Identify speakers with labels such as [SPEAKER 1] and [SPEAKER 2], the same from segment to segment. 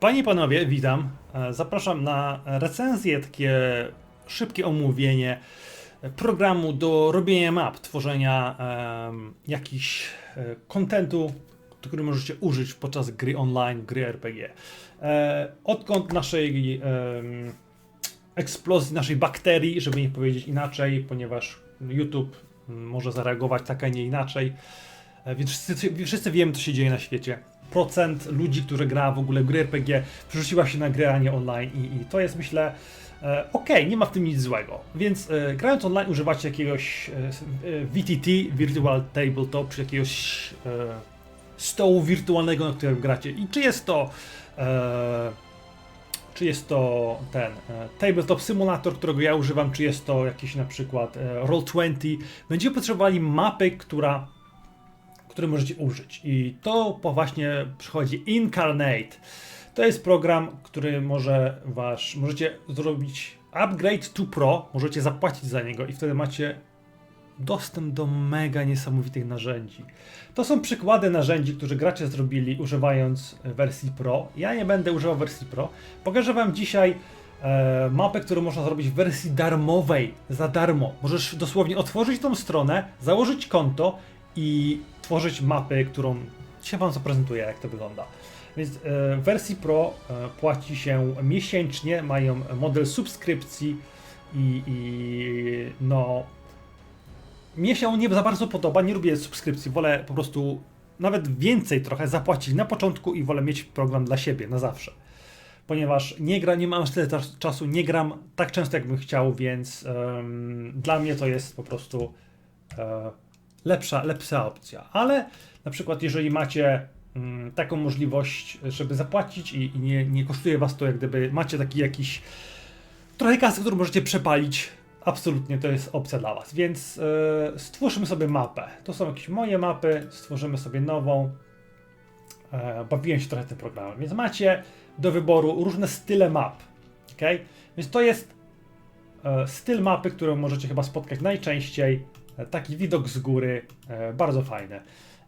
[SPEAKER 1] Panie i panowie, witam. E, Zapraszam na recenzję, takie szybkie omówienie programu do robienia map, tworzenia e, kontentu, który możecie użyć podczas gry online, gry RPG. E, odkąd naszej em, eksplozji, naszej bakterii, żeby nie powiedzieć inaczej, ponieważ YouTube mm, może zareagować tak, a nie inaczej. E, Więc wszyscy, wszyscy wiemy, co się dzieje na świecie. Procent ludzi, którzy gra w ogóle gry RPG, przerzuciła się na gry, a nie online i, i to jest, myślę, e, okej, nie ma w tym nic złego. Więc e, grając online używacie jakiegoś e, e, VTT, Virtual Tabletop, czy jakiegoś e, stołu wirtualnego, na którym gracie. I czy jest to e, czy jest to ten e, tabletop simulator, którego ja używam, czy jest to jakiś na przykład e, Roll20, będziemy potrzebowali mapy, która, której możecie użyć. I to właśnie przychodzi Incarnate. To jest program, który może wasz, możecie zrobić upgrade to Pro, możecie zapłacić za niego i wtedy macie dostęp do mega niesamowitych narzędzi. To są przykłady narzędzi, które gracze zrobili używając wersji Pro. Ja nie będę używał wersji Pro. Pokażę Wam dzisiaj e, mapę, którą można zrobić w wersji darmowej, za darmo. Możesz dosłownie otworzyć tą stronę, założyć konto i tworzyć mapy, którą dzisiaj Wam zaprezentuję, jak to wygląda. Więc e, w wersji Pro e, płaci się miesięcznie, mają model subskrypcji i, i no mnie się nie za bardzo podoba, nie lubię subskrypcji, wolę po prostu nawet więcej trochę zapłacić na początku i wolę mieć program dla siebie na zawsze. Ponieważ nie gra, nie mam aż tyle czas- czasu, nie gram tak często jakbym chciał, więc em, dla mnie to jest po prostu e, lepsza, lepsza opcja. Ale na przykład jeżeli macie mm, taką możliwość, żeby zapłacić i, i nie, nie kosztuje was to jak gdyby macie taki jakiś trochę kasy, którą możecie przepalić, absolutnie to jest opcja dla Was. Więc e, stwórzmy sobie mapę. To są jakieś moje mapy, stworzymy sobie nową. E, bawiłem się trochę tym programem. Więc macie do wyboru różne style map. ok? Więc to jest e, styl mapy, którą możecie chyba spotkać najczęściej. Taki widok z góry, e, bardzo fajny.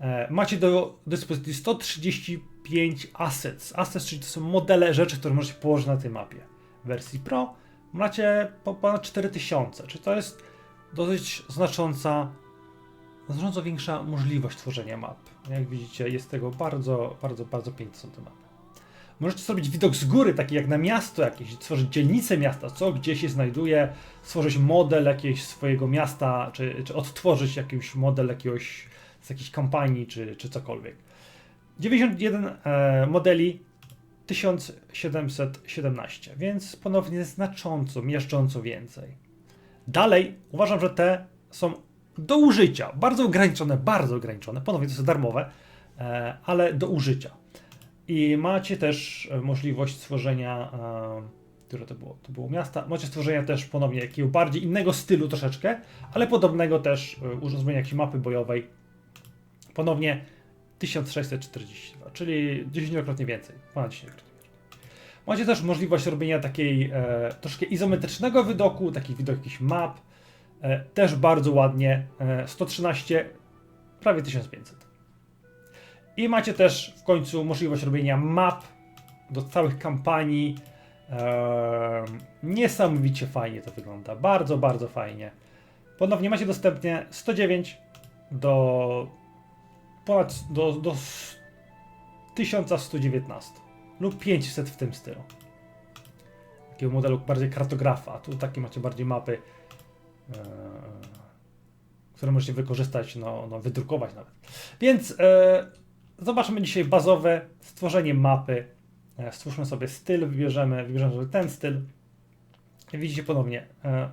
[SPEAKER 1] E, macie do dyspozycji 135 assets. Assets, czyli to są modele rzeczy, które możecie położyć na tej mapie. W wersji Pro macie po ponad 4000, czy to jest dosyć znacząca, znacząco większa możliwość tworzenia map. Jak widzicie, jest tego bardzo, bardzo, bardzo piękne są te mapy. Możecie zrobić widok z góry, taki jak na miasto jakieś, stworzyć dzielnicę miasta, co gdzie się znajduje, stworzyć model jakiegoś swojego miasta, czy, czy odtworzyć jakiś model jakiegoś, z jakiejś kampanii, czy, czy cokolwiek. 91 e, modeli 1717, więc ponownie znacząco, miażdżąco więcej. Dalej uważam, że te są do użycia, bardzo ograniczone, bardzo ograniczone, ponownie to są darmowe, e, ale do użycia. I macie też e, możliwość stworzenia, e, które to było? To było miasta, macie stworzenia też ponownie jakiegoś bardziej innego stylu troszeczkę, ale podobnego też e, urządzenia jakiejś mapy bojowej. Ponownie 1642, czyli 10-krotnie więcej, ponad 10-krotnie więcej. Macie też możliwość robienia takiej e, troszkę izometrycznego widoku, taki widok jakichś map, e, też bardzo ładnie, e, 113, prawie 1500. I macie też w końcu możliwość robienia map do całych kampanii. Niesamowicie fajnie to wygląda, bardzo, bardzo fajnie. Ponownie macie dostępnie 109 do ponad do, do 1119 lub 500 w tym stylu. Takiego modelu bardziej kartografa, tu takie macie bardziej mapy, e, które możecie wykorzystać, no, no wydrukować nawet. Więc e, zobaczmy dzisiaj bazowe stworzenie mapy. E, stwórzmy sobie styl, wybierzemy, wybierzemy sobie ten styl. Widzicie ponownie, e,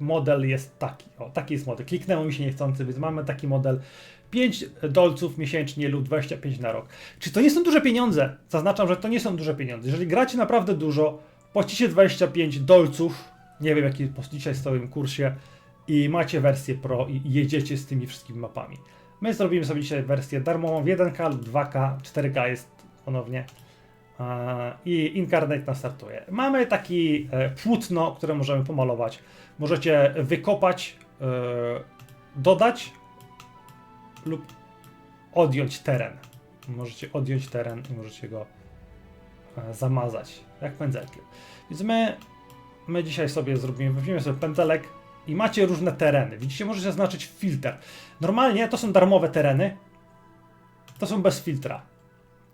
[SPEAKER 1] model jest taki. O, taki jest model. Kliknęło mi się niechcący, więc mamy taki model. 5 dolców miesięcznie lub 25 na rok. Czy to nie są duże pieniądze? Zaznaczam, że to nie są duże pieniądze. Jeżeli gracie naprawdę dużo, płacicie 25 dolców, nie wiem jaki po dzisiaj stałym kursie, i macie wersję Pro i jedziecie z tymi wszystkimi mapami. My zrobimy sobie dzisiaj wersję darmową w 1K lub 2K, 4K jest ponownie. I Incarnate nas startuje. Mamy taki e, płótno, które możemy pomalować. Możecie wykopać, e, dodać lub odjąć teren. Możecie odjąć teren i możecie go e, zamazać, jak pędzelkiem. Więc my, my dzisiaj sobie zrobimy, weźmiemy sobie pędzelek i macie różne tereny. Widzicie, możecie zaznaczyć filtr. Normalnie to są darmowe tereny, to są bez filtra.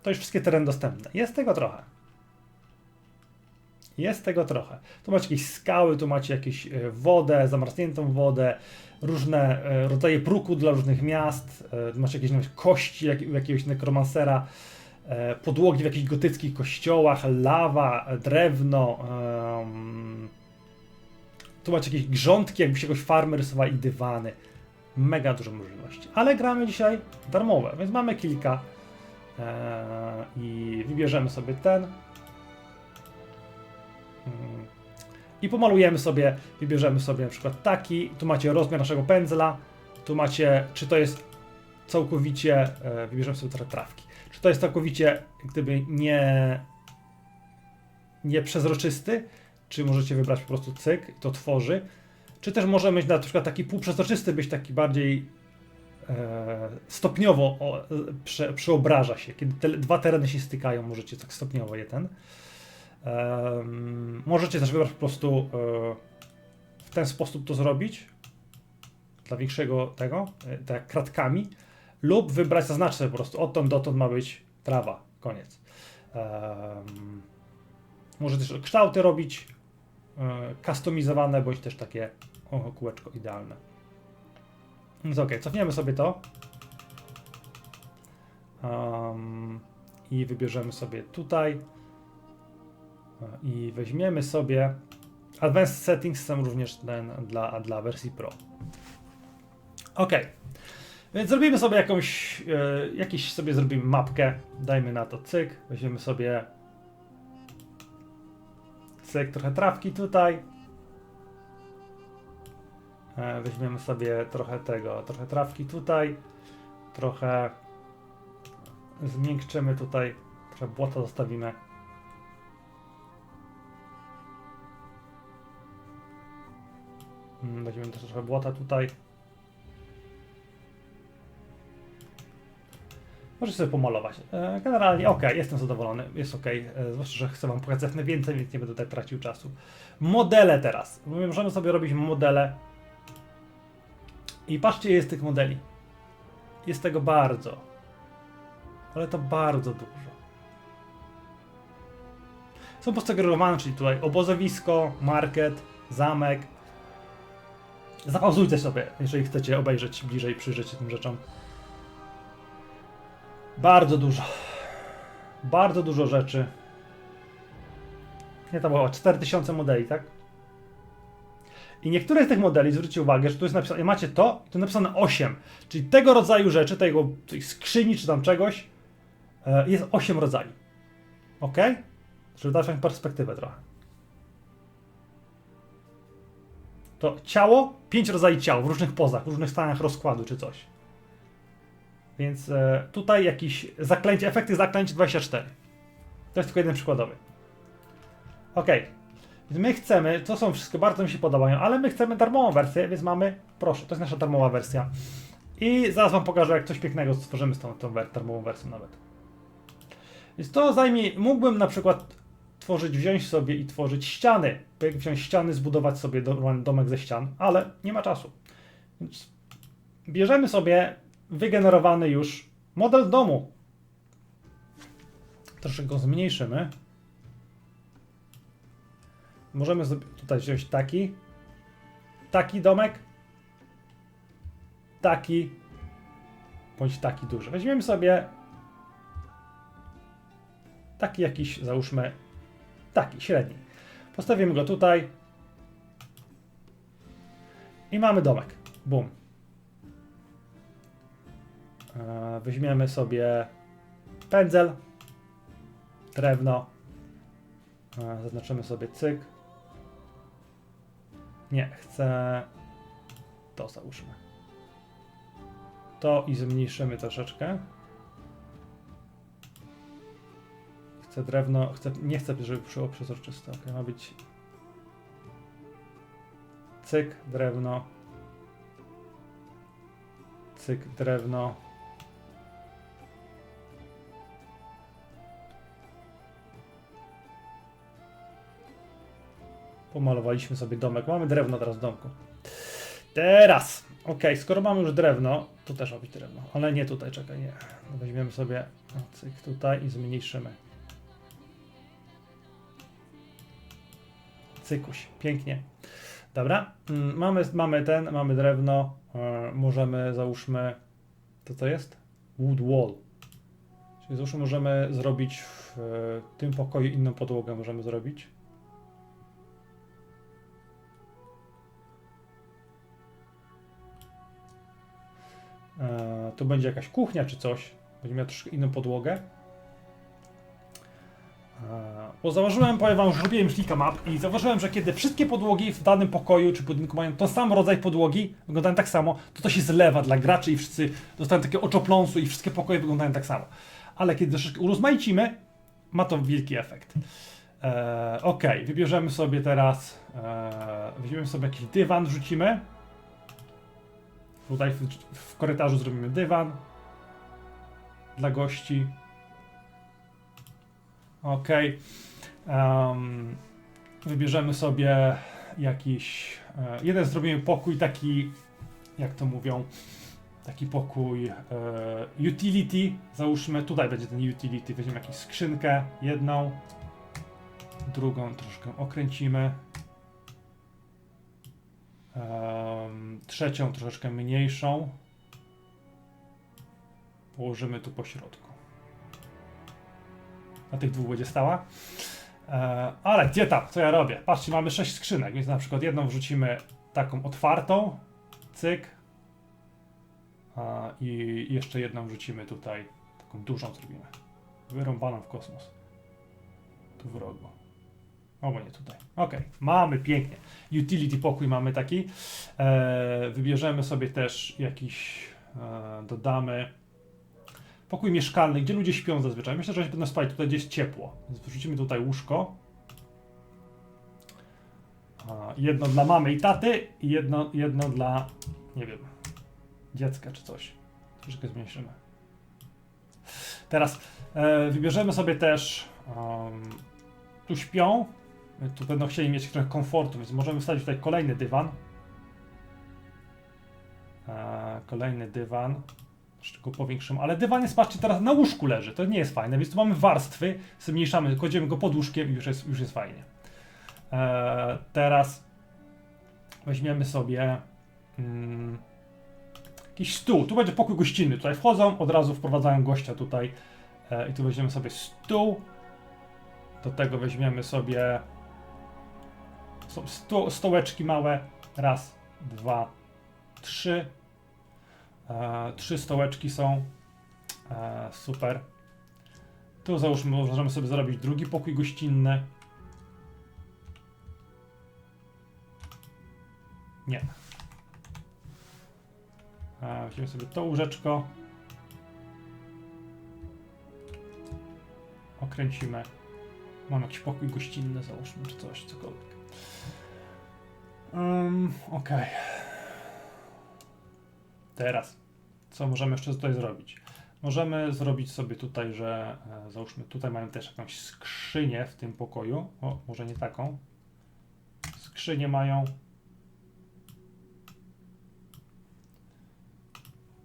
[SPEAKER 1] To już wszystkie tereny dostępne. Jest tego trochę. Jest tego trochę. Tu macie jakieś skały, tu macie jakąś e, wodę, zamarzniętą wodę, różne e, rodzaje bruku dla różnych miast, e, tu macie jakieś nawet kości jak, jakiegoś nekromansera, e, podłogi w jakichś gotyckich kościołach, lawa, drewno. em, tu macie jakieś grządki, jakby się jakoś farmy rysowali i dywany. Mega dużo możliwości. Ale gramy dzisiaj darmowe, więc mamy kilka. E, I wybierzemy sobie ten. Mm. I pomalujemy sobie, wybierzemy sobie na przykład taki. Tu macie rozmiar naszego pędzla. Tu macie, czy to jest całkowicie, e, wybierzemy sobie trochę trawki. Czy to jest całkowicie, gdyby nie, nie przezroczysty, czy możecie wybrać po prostu cyk i to tworzy. Czy też może mieć na przykład taki półprzezroczysty, być taki bardziej e, stopniowo o, e, prze, przeobraża się. Kiedy te dwa tereny się stykają, możecie tak stopniowo je ten. Em, możecie też wybrać po prostu e, w ten sposób to zrobić dla większego tego, e, tak kratkami, lub wybrać, zaznaczyć sobie po prostu odtąd dotąd ma być trawa, koniec. Em, może też kształty robić e, kustomizowane, bądź też takie o, kółeczko idealne. Więc ok, cofniemy sobie to. Em, I wybierzemy sobie tutaj. E, I weźmiemy sobie. Advanced Settings są również ten dla, dla wersji Pro. Ok. Więc zrobimy sobie jakąś, e, jakiś sobie zrobimy mapkę. Dajmy na to cyk. Weźmiemy sobie cyk, trochę trawki tutaj. E, weźmiemy sobie trochę tego, trochę trawki tutaj. Trochę zmiękczymy tutaj. Trochę błota zostawimy. Mm, Weźmiemy też trochę błota tutaj. Możecie sobie pomalować. E, Generalnie ok, jestem zadowolony, jest ok. E, Zwłaszcza, że chcę Wam pokazać jak najwięcej, więc nie będę tutaj tracił czasu. Modele teraz. My Możemy sobie robić modele. I patrzcie, jest tych modeli. Jest tego bardzo. Ale to bardzo dużo. Są posegregowane, czyli tutaj obozowisko, market, zamek, Zapauzujcie sobie, jeżeli chcecie obejrzeć bliżej, przyjrzeć się tym rzeczom. Bardzo dużo. Bardzo dużo rzeczy. Nie to było 4000 modeli, tak? I niektóre z tych modeli, zwróćcie uwagę, że tu jest napisane, macie to, tu napisane 8. Czyli tego rodzaju rzeczy, tego tej skrzyni czy tam czegoś, e, jest 8 rodzajów. Ok? Żeby dać wam perspektywę trochę. To ciało, pięć rodzajów ciał w różnych pozach, w różnych stanach rozkładu czy coś. Więc e, tutaj jakieś zaklęcie, efekty zaklęć 24. To jest tylko jeden przykładowy. Ok. Więc my chcemy, to są wszystkie, bardzo mi się podobają, ale my chcemy darmową wersję, więc mamy, proszę, to jest nasza darmowa wersja. I zaraz wam pokażę, jak coś pięknego stworzymy z tą, tą darmową wersją nawet. Więc to zajmie, mógłbym na przykład tworzyć, wziąć sobie i tworzyć ściany. Wziąć ściany, zbudować sobie do- domek ze ścian, ale nie ma czasu. Więc bierzemy sobie wygenerowany już model domu. Troszkę go zmniejszymy. Możemy tutaj wziąć taki, taki domek, taki, bądź taki duży. Weźmiemy sobie taki jakiś, załóżmy, taki, średni. Postawimy go tutaj i mamy domek. Bum. E, Weźmiemy sobie pędzel, drewno, E, zaznaczymy sobie cyk. Nie, chcę to załóżmy. To i zmniejszymy troszeczkę. Chcę drewno, chcę, nie chcę, żeby było przezroczyste. Ok, ma być cyk, drewno, cyk, drewno. Pomalowaliśmy sobie domek. Mamy drewno teraz w domku. Teraz. Ok, skoro mamy już drewno, to też ma być drewno. Ale nie tutaj, czekaj, nie. No Weźmiemy sobie cyk tutaj i zmniejszymy. Cykuś, pięknie. Dobra, mm, mamy, mamy ten, mamy drewno. e, możemy, załóżmy, to co jest? Wood wall. Czyli załóżmy, możemy zrobić w tym pokoju inną podłogę, możemy zrobić. E, tu będzie jakaś kuchnia czy coś. Będzie miał troszkę inną podłogę. E, Bo zauważyłem, powiem wam, że robiłem klika map i zauważyłem, że kiedy wszystkie podłogi w danym pokoju czy budynku mają ten sam rodzaj podłogi, wyglądają tak samo, to to się zlewa dla graczy i wszyscy dostają takie oczopląsu i wszystkie pokoje wyglądają tak samo. Ale kiedy troszeczkę urozmaicimy, ma to wielki efekt. E, ok, wybierzemy sobie teraz, e, weźmiemy sobie jakiś dywan, rzucimy. Tutaj w, w korytarzu zrobimy dywan dla gości. Ok. Em, wybierzemy sobie jakiś. E, jeden zrobimy pokój taki, jak to mówią, taki pokój e, utility. Załóżmy, tutaj będzie ten utility. Weźmiemy jakąś skrzynkę, jedną, drugą troszkę okręcimy. Em, trzecią troszeczkę mniejszą. Położymy tu po środku. Na tych dwóch będzie stała. E, ale gdzie tam? Co ja robię? Patrzcie, mamy sześć skrzynek, więc na przykład jedną wrzucimy taką otwartą. Cyk. A, I jeszcze jedną wrzucimy tutaj. Taką dużą zrobimy. Wyrąbaną w kosmos. Tu w rogu. Albo nie tutaj. Ok, mamy pięknie. Utility pokój mamy taki. E, wybierzemy sobie też jakiś, e, dodamy pokój mieszkalny, gdzie ludzie śpią zazwyczaj. Myślę, że będą spać tutaj, gdzie jest ciepło. Więc wrzucimy tutaj łóżko. Jedno dla mamy i taty i jedno, jedno dla, nie wiem, dziecka czy coś. Troszkę zmniejszymy. Teraz e, wybierzemy sobie też, em, tu śpią, tu będą chcieli mieć trochę komfortu, więc możemy wstawić tutaj kolejny dywan. E, kolejny dywan. Jeszcze go powiększymy. Ale dywan jest, patrzcie, teraz na łóżku leży. To nie jest fajne, więc tu mamy warstwy. Zmniejszamy, kładziemy go pod łóżkiem i już jest, już jest fajnie. E, teraz weźmiemy sobie mm, jakiś stół. Tu będzie pokój gościnny. Tutaj wchodzą, od razu wprowadzają gościa tutaj. E, I tu weźmiemy sobie stół. Do tego weźmiemy sobie są sto, stołeczki małe. Raz, dwa, trzy. E, trzy stołeczki są. E, super. Tu załóżmy, możemy sobie zrobić drugi pokój gościnny. Nie. E, weźmiemy sobie to łóżeczko. Okręcimy. Mam jakiś pokój gościnny, załóżmy, czy coś, cokolwiek. Um, Okej. Teraz, co możemy jeszcze tutaj zrobić? Możemy zrobić sobie tutaj, że e, załóżmy, tutaj mamy też jakąś skrzynię w tym pokoju. O, może nie taką. Skrzynie mają.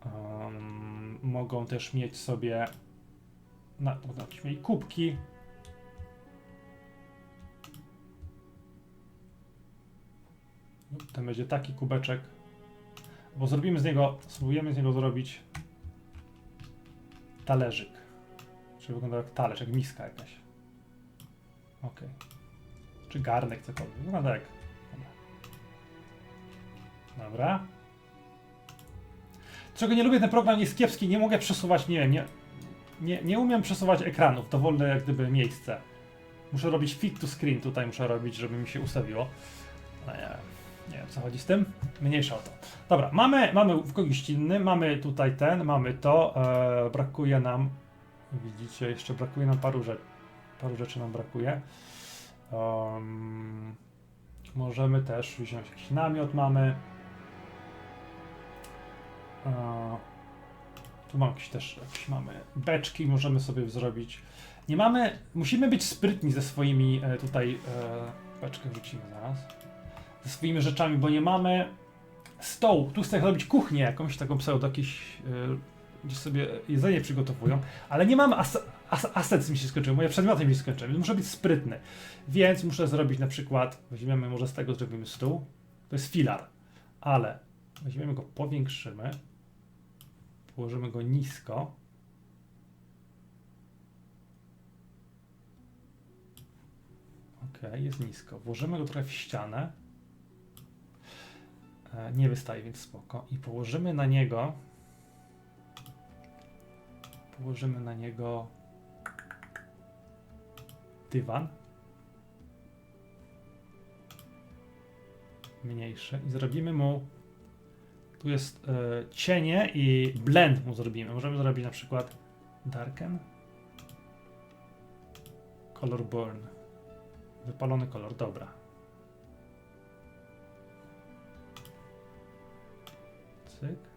[SPEAKER 1] Em, mogą też mieć sobie na, mogą jakieś mieli kubki. Ten będzie taki kubeczek. Bo zrobimy z niego, spróbujemy z niego zrobić talerzyk. Czyli wygląda jak talerz, jak miska jakaś. Ok. Czy garnek, cokolwiek. Wygląda jak. Dobra. Czego nie lubię, ten program jest kiepski, nie mogę przesuwać, nie wiem, nie, nie, nie umiem przesuwać ekranów, dowolne jak gdyby miejsce. Muszę robić fit to screen, tutaj muszę robić, żeby mi się ustawiło. No nie, nie wiem co chodzi z tym. Mniejsza o to. Dobra, mamy, mamy w gościnny, mamy tutaj ten, mamy to. E, brakuje nam, widzicie, jeszcze brakuje nam paru rzeczy. Paru rzeczy nam brakuje. Um, możemy też wziąć jakiś namiot, mamy. E, tu mam jakieś też jakieś mamy beczki, możemy sobie zrobić. nie mamy, musimy być sprytni ze swoimi e, tutaj, e, beczkę wrzucimy zaraz, swoimi rzeczami, bo nie mamy stołu. Tu chcę robić kuchnię jakąś taką pseudo, jakieś, e, gdzie sobie jedzenie przygotowują, ale nie mamy as, as, mi się skończyły, moje przedmioty mi się skończyły, więc muszę być sprytny. Więc muszę zrobić na przykład, weźmiemy może z tego zrobimy stół, to jest filar, ale weźmiemy go, powiększymy, położymy go nisko, Ok, jest nisko. Włożymy go trochę w ścianę. E, nie wystaje, więc spoko. I położymy na niego. Położymy na niego dywan. Mniejszy. I zrobimy mu. Tu jest e, cienie i blend mu zrobimy. Możemy zrobić na przykład darken. Color burn. Wypalony kolor, dobra. Cyk.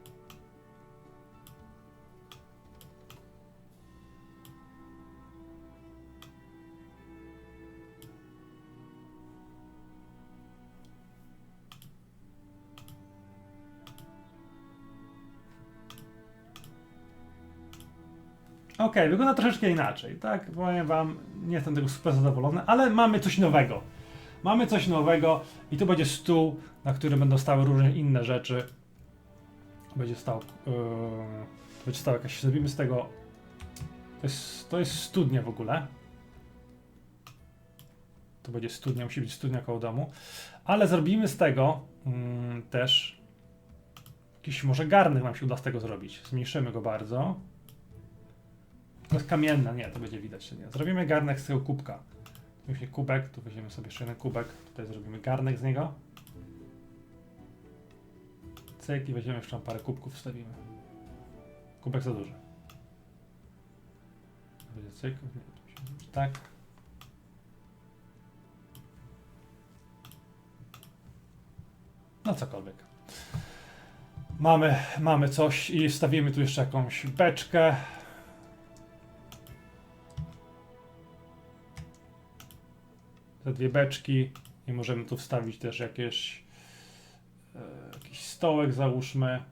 [SPEAKER 1] Okej, wygląda troszeczkę inaczej, tak? Powiem wam, nie jestem tego super zadowolony, ale mamy coś nowego. Mamy coś nowego i tu będzie stół, na którym będą stały różne inne rzeczy. Będzie stał, yy, będzie stał jakaś, zrobimy z tego, to jest, to jest studnia w ogóle. To będzie studnia, musi być studnia koło domu. Ale zrobimy z tego mm, też jakiś może garnek nam się uda z tego zrobić. Zmniejszymy go bardzo. To jest kamienna, nie, to będzie widać. że Nie. Zrobimy garnek z tego kubka. Tu kubek, tu weźmiemy sobie jeszcze jeden kubek, tutaj zrobimy garnek z niego. Cyk i weźmiemy jeszcze parę kubków, wstawimy. Kubek za duży. Będzie cyk, tak. No cokolwiek. Mamy, mamy coś i wstawimy tu jeszcze jakąś beczkę. te dwie beczki i możemy tu wstawić też jakieś e, jakiś stołek załóżmy.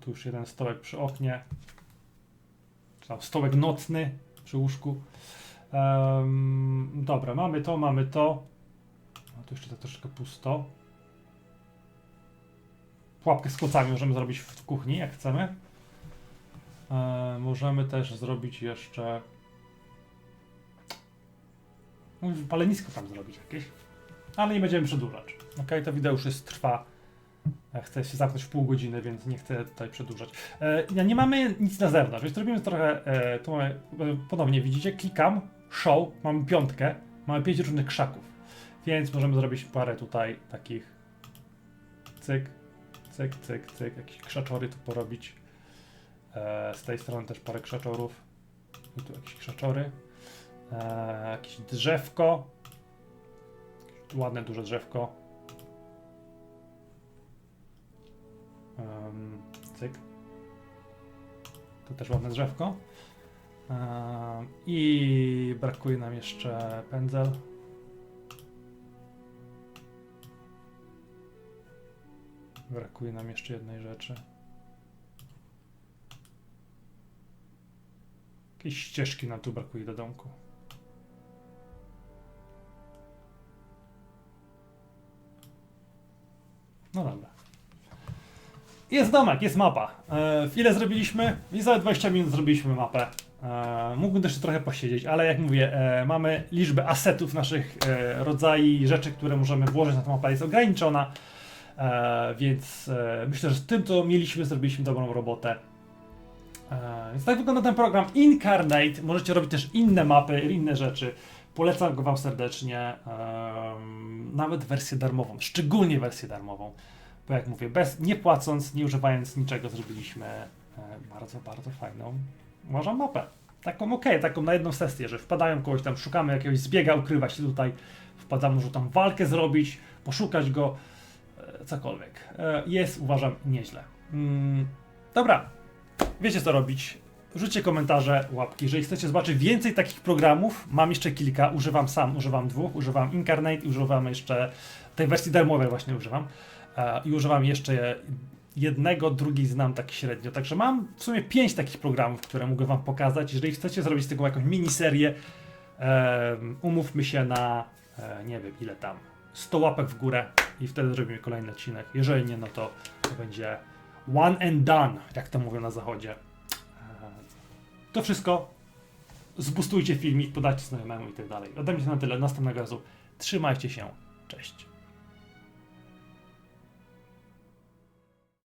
[SPEAKER 1] Tu już jeden stołek przy oknie. Tam stołek nocny przy łóżku. Em, dobra, mamy to, mamy to. A tu jeszcze tak troszeczkę pusto. Pułapkę z kocami możemy zrobić w, kuchni, jak chcemy. E, możemy też zrobić jeszcze Mógłbym palenisko tam zrobić jakieś. Ale nie będziemy przedłużać. Ok, to wideo już jest trwa. Chcę się zamknąć w pół godziny, więc nie chcę tutaj przedłużać. E, nie mamy nic na zewnątrz, więc robimy trochę. E, tu mamy, e, ponownie widzicie, klikam, show, mamy piątkę, mamy pięć różnych krzaków. Więc możemy zrobić parę tutaj takich cyk, cyk, cyk, cyk, jakieś krzaczory tu porobić. E, z tej strony też parę krzaczorów. I tu jakieś krzaczory. E, jakieś drzewko. Ładne, duże drzewko. Um, cyk. To też ładne drzewko. E, I brakuje nam jeszcze pędzel. Brakuje nam jeszcze jednej rzeczy. Jakieś ścieżki nam tu brakuje do domku. No dobra. Jest domek, jest mapa. E, ile zrobiliśmy? I za 20 minut zrobiliśmy mapę. E, mógłbym też trochę posiedzieć, ale jak mówię, e, mamy liczbę asetów naszych e, rodzajów rzeczy, które możemy włożyć na tę mapę jest ograniczona. Więc myślę, że z tym, co mieliśmy, zrobiliśmy dobrą robotę. Więc tak wygląda ten program Incarnate. Możecie robić też inne mapy, inne rzeczy. Polecam go Wam serdecznie. nawet wersję darmową, szczególnie wersję darmową. Bo jak mówię, bez, nie płacąc, nie używając niczego, zrobiliśmy e, bardzo, bardzo fajną, uważam, mapę. Taką ok, taką na jedną sesję, że wpadają kogoś tam, szukamy jakiegoś zbiega, ukrywa się tutaj, wpadamy, może tam walkę zrobić, poszukać go, e, cokolwiek. E, jest, uważam, nieźle. Mm, dobra, wiecie co robić. rzućcie komentarze, łapki. Jeżeli chcecie zobaczyć więcej takich programów, mam jeszcze kilka, używam sam, używam dwóch, używam Incarnate i używam jeszcze tej wersji darmowej właśnie używam. I używam jeszcze jednego, drugi znam tak średnio. Także mam w sumie pięć takich programów, które mogę wam pokazać. Jeżeli chcecie zrobić z tego jakąś miniserię, umówmy się na, e, nie wiem ile tam, 100 łapek w górę i wtedy zrobimy kolejny odcinek. Jeżeli nie, no to to będzie one and done, jak to mówią na zachodzie. E, To wszystko. Zbustujcie filmik, podajcie znajomemu i tak dalej. Ode mnie na tyle. Następnego razu. Trzymajcie się. Cześć.